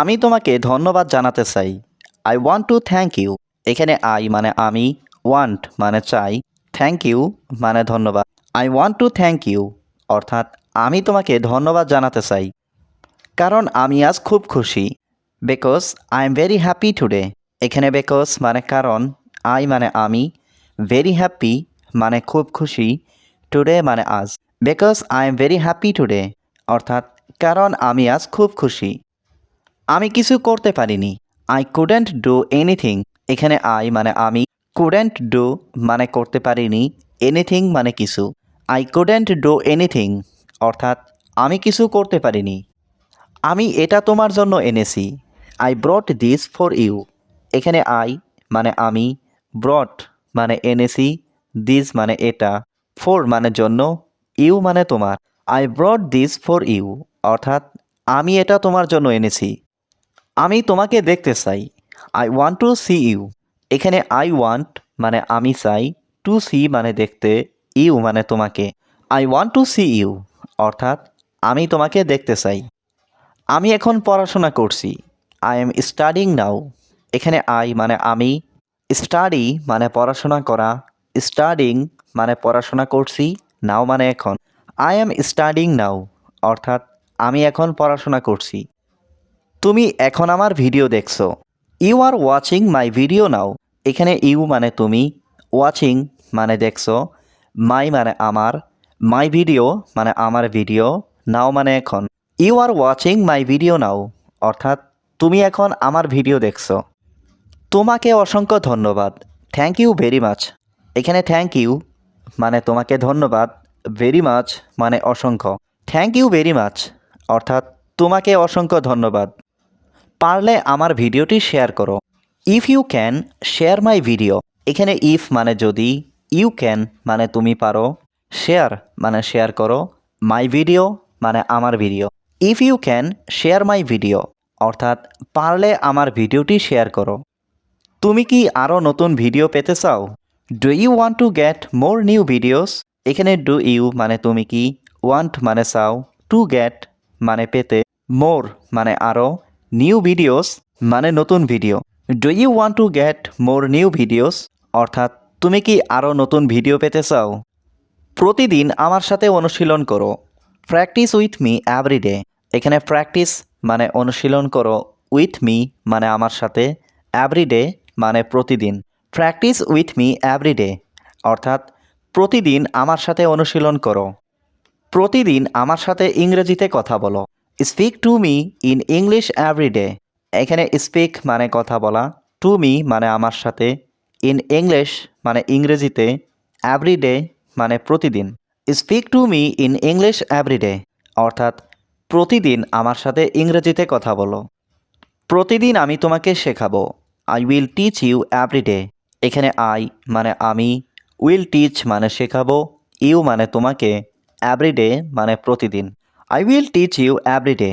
আমি তোমাকে ধন্যবাদ জানাতে চাই। I want to thank you এখানে আই মানে আমি ওয়ান্ট মানে চাই। থ্যাংক ইউ মানে ধন্যবাদ। I want to thank you অর্থাৎ আমি তোমাকে ধন্যবাদ জানাতে চাই। কারণ আমি আজ খুব খুশি। Because I am very happy today এখানে বিকজ মানে কারণ আই মানে আমি। ভেরি হ্যাপি মানে খুব খুশি। টুডে মানে আজ। Because I am very happy today অর্থাৎ কারণ আমি আজ খুব খুশি। আমি কিছু করতে পারিনি। আই কুডেন্ট ডু এনিথিং এখানে আই মানে আমি। কুডেন্ট ডু মানে করতে পারিনি। এনিথিং মানে কিছু। আই কুডেন্ট ডু এনিথিং অর্থাৎ, আমি কিছু করতে পারিনি। আমি এটা তোমার জন্য এনেছি। I brought this for you এখানে আই মানে আমি। ব্রট মানে এনেছি। দিস মানে এটা। ফর মানে জন্য। ইউ মানে তোমার। I brought this for you অর্থাৎ, আমি এটা তোমার জন্য এনেছি। আমি তোমাকে দেখতে চাই। I want to see you এখানে আই ওয়ান্ট মানে আমি চাই। টু সি মানে দেখতে ইউ মানে তোমাকে। I want to see you অর্থাৎ, আমি তোমাকে দেখতে চাই। আমি এখন পড়াশোনা করছি। আই এম স্টাডিং নাও এখানে আই মানে আমি। স্টাডি মানে পড়াশোনা করা। স্টাডিং মানে পড়াশোনা করছি। নাও মানে এখন। আই এম স্টাডিং নাও অর্থাৎ, আমি এখন পড়াশোনা করছি। তুমি এখন আমার ভিডিও দেখছ। You are watching my video now এখানে ইউ মানে তুমি ওয়াচিং মানে দেখছ মাই মানে আমার মাই ভিডিও মানে আমার ভিডিও নাও মানে এখন। You are watching my video now অর্থাৎ তুমি এখন আমার ভিডিও দেখছ। তোমাকে অসংখ্য ধন্যবাদ। থ্যাংক ইউ ভেরি মাচ এখানে থ্যাংক ইউ মানে তোমাকে ধন্যবাদ। ভেরি মাচ মানে অসংখ্য। থ্যাংক ইউ ভেরি মাচ অর্থাৎ তোমাকে অসংখ্য ধন্যবাদ। পারলে আমার ভিডিওটি শেয়ার করো। If you can share my video এখানে ইফ মানে যদি ইউ ক্যান মানে তুমি পারো। শেয়ার মানে শেয়ার করো। মাই ভিডিও মানে আমার video if you can share my video অর্থাৎ পারলে আমার ভিডিওটি শেয়ার করো। তুমি কি আরও নতুন ভিডিও পেতে চাও? Do you want to get more new videos এখানে ডু ইউ মানে তুমি কি? ওয়ান্ট মানে চাও। টু গেট মানে পেতে। মোর মানে আরও নিউ ভিডিওস মানে নতুন video do you want to get more new videos অর্থাৎ তুমি কি আরও নতুন ভিডিও পেতে চাও? প্রতিদিন আমার সাথে অনুশীলন করো। প্র্যাকটিস উইথ মি এভরিডে এখানে প্র্যাকটিস মানে অনুশীলন করো। উইথ মি মানে আমার সাথে। এভরিডে মানে প্রতিদিন। প্র্যাকটিস উইথ মি এভরিডে অর্থাৎ প্রতিদিন আমার সাথে অনুশীলন করো। প্রতিদিন আমার সাথে ইংরেজিতে কথা বলো। Speak to me in English everyday এখানে স্পিক মানে কথা বলা টু মি মানে আমার সাথে ইন ইংলিশ মানে ইংরেজিতে এভরিডে মানে প্রতিদিন। Speak to me in English everyday অর্থাৎ প্রতিদিন আমার সাথে ইংরেজিতে কথা বলো। প্রতিদিন আমি তোমাকে শেখাবো I will teach you everyday এখানে আই মানে আমি উইল টিচ মানে শেখাবো ইউ মানে তোমাকে এভরিডে মানে প্রতিদিন। I will teach you everyday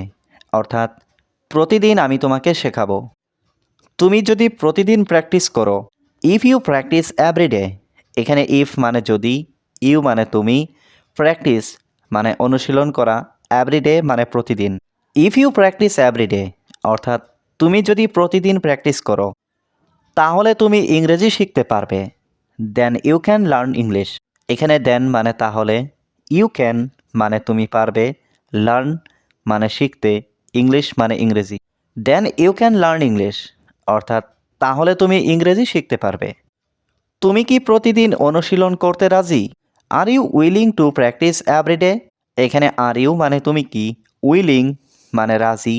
অর্থাৎ, প্রতিদিন আমি তোমাকে শেখাবো। তুমি যদি প্রতিদিন প্র্যাকটিস করো if you practice every day এখানে ইফ মানে যদি ইউ মানে তুমি প্র্যাকটিস মানে অনুশীলন করা এভরিডে মানে প্রতিদিন। ইফ ইউ প্র্যাকটিস এভরিডে অর্থাৎ, তুমি যদি প্রতিদিন প্র্যাকটিস করো, তাহলে তুমি ইংরেজি শিখতে পারবে। Then you can learn English এখানে দেন মানে তাহলে ইউ ক্যান মানে তুমি পারবে লার্ন মানে শিখতে ইংলিশ মানে ইংরেজি। Then you can learn English অর্থাৎ তাহলে তুমি ইংরেজি শিখতে পারবে। তুমি কি প্রতিদিন অনুশীলন করতে রাজি? Are you willing to practice everyday এখানে আর ইউ মানে তুমি কি? উইলিং মানে রাজি।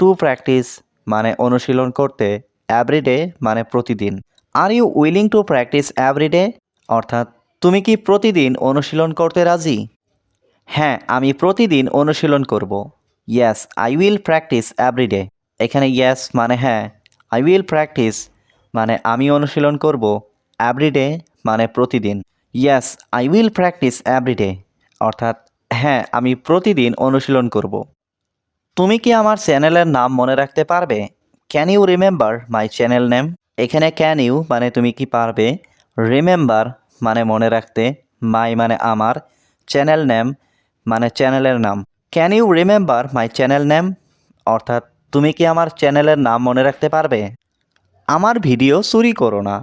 টু প্র্যাকটিস মানে অনুশীলন করতে এভরিডে মানে প্রতিদিন। Are you willing to practice everyday অর্থাৎ তুমি কি প্রতিদিন অনুশীলন করতে রাজি? হ্যাঁ আমি প্রতিদিন অনুশীলন করব। Yes I will practice everyday এখানে ইয়েস মানে হ্যাঁ আই উইল প্র্যাকটিস মানে আমি অনুশীলন করব এভরিডে মানে প্রতিদিন। Yes I will practice everyday অর্থাৎ হ্যাঁ আমি প্রতিদিন অনুশীলন করব। তুমি কি আমার চ্যানেলের নাম মনে রাখতে পারবে? Can you remember my channel name এখানে ক্যান ইউ মানে তুমি কি পারবে? রিমেম্বার মানে মনে রাখতে মাই মানে আমার চ্যানেল নেম মানে চ্যানেলের নাম। Can you remember my channel name অর্থাৎ, তুমি কি আমার চ্যানেলের নাম মনে রাখতে পারবে? আমার ভিডিও চুরি করো না।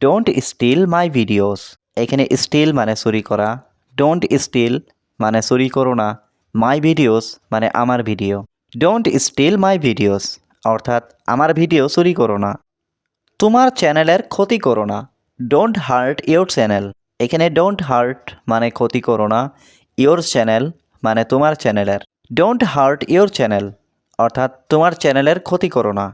ডোন্ট স্টিল মাই ভিডিওস এখানে স্টিল মানে চুরি করা। ডোন্ট স্টিল মানে চুরি করো না। মাই ভিডিওস মানে আমার video don't steal my videos অর্থাৎ, আমার ভিডিও চুরি করো না। তোমার চ্যানেলের ক্ষতি করো না। ডোন্ট হার্ট ইয়োর চ্যানেল এখানে ডোন্ট হার্ট মানে ক্ষতি করো না। ইয়োর চ্যানেল মানে তোমার চ্যানেলের ডোন্ট হার্ট ইয়োর চ্যানেল অর্থাৎ তোমার চ্যানেলের ক্ষতি করো না।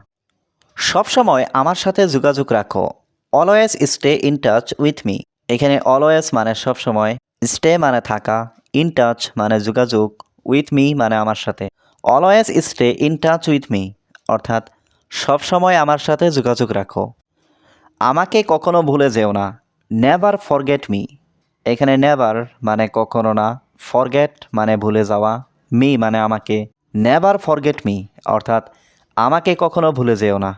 সবসময় আমার সাথে যোগাযোগ রাখো। Always stay in touch with me এখানে অলওয়েজ মানে সবসময় স্টে মানে থাকা ইন টাচ মানে যোগাযোগ উইথ মি মানে আমার সাথে। Always stay in touch with me অর্থাৎ সবসময় আমার সাথে যোগাযোগ রাখো। আমাকে কখনো ভুলে যেও না। নেভার ফরগেট মি এখানে নেভার মানে কখনো না। ফরগেট মানে ভুলে যাওয়া মি মানে আমাকে নেভার ফরগেট মি অর্থাৎ আমাকে কখনো ভুলে যেও না।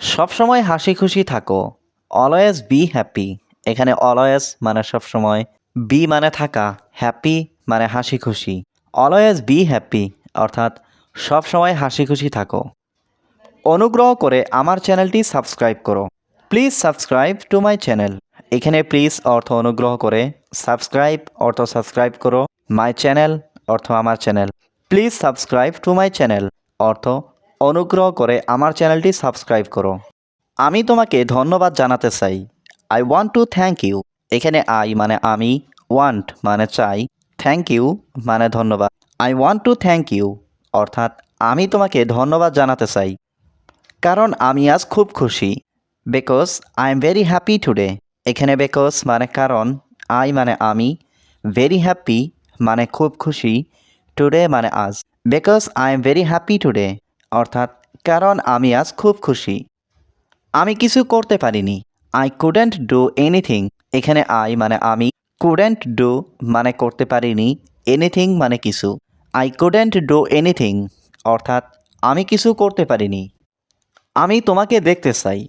সবসময় হাসি খুশি থাকো অলওয়েজ বি হ্যাপি এখানে অলওয়েজ মানে সবসময় বি মানে থাকা হ্যাপি মানে হাসি খুশি অলওয়েজ বি হ্যাপি অর্থাৎ সবসময় হাসি খুশি থাকো। অনুগ্রহ করে আমার চ্যানেলটি সাবস্ক্রাইব করো। Please subscribe to my channel. এখানে প্লিজ অর্থ অনুগ্রহ করে সাবস্ক্রাইব অর্থ সাবস্ক্রাইব করো মাই চ্যানেল অর্থ আমার channel please subscribe to my channel অর্থ অনুগ্রহ করে আমার চ্যানেলটি সাবস্ক্রাইব করো। আমি তোমাকে ধন্যবাদ জানাতে চাই। I want to thank you এখানে আই মানে আমি ওয়ান্ট মানে চাই। থ্যাংক ইউ মানে ধন্যবাদ। I want to thank you অর্থাৎ আমি তোমাকে ধন্যবাদ জানাতে চাই। কারণ আমি আজ খুব খুশি। Because I am very happy today এখানে বিকজ মানে কারণ আই মানে আমি ভেরি হ্যাপি মানে খুব খুশি টুডে মানে আজ because I am very happy today অর্থাৎ কারণ আমি আজ খুব খুশি। আমি কিছু করতে পারিনি আই কুডেন্ট ডু এনিথিং এখানে আই মানে আমি কুডেন্ট ডু মানে করতে পারিনি এনিথিং মানে কিছু আই কুডেন্ট ডু এনিথিং অর্থাৎ আমি কিছু করতে পারিনি। আমি তোমাকে দেখতে চাই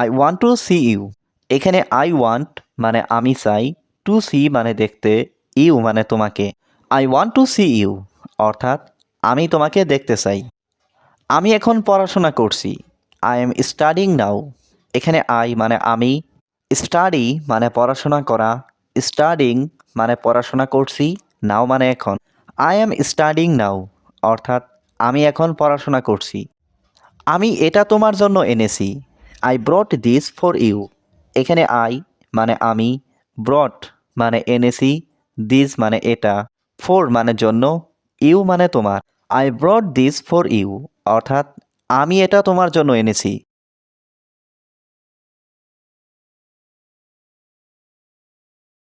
I want to see you এখানে আই ওয়ান্ট মানে আমি চাই টু সি মানে দেখতে ইউ মানে তোমাকে। I want to see you অর্থাৎ আমি তোমাকে দেখতে চাই। আমি এখন পড়াশোনা করছি। আই এম স্টাডিং নাও এখানে আই মানে আমি। স্টাডি মানে পড়াশোনা করা। স্টাডিং মানে পড়াশোনা করছি নাও মানে এখন। আই এম স্টাডিং নাও অর্থাৎ আমি এখন পড়াশোনা করছি। আমি এটা তোমার জন্য এনেছি। I brought this for you এখানে আই মানে আমি ব্রড মানে এনেছি দিস মানে এটা ফোর মানে জন্য ইউ মানে তোমার। I brought this for you অর্থাৎ আমি এটা তোমার জন্য এনেছি।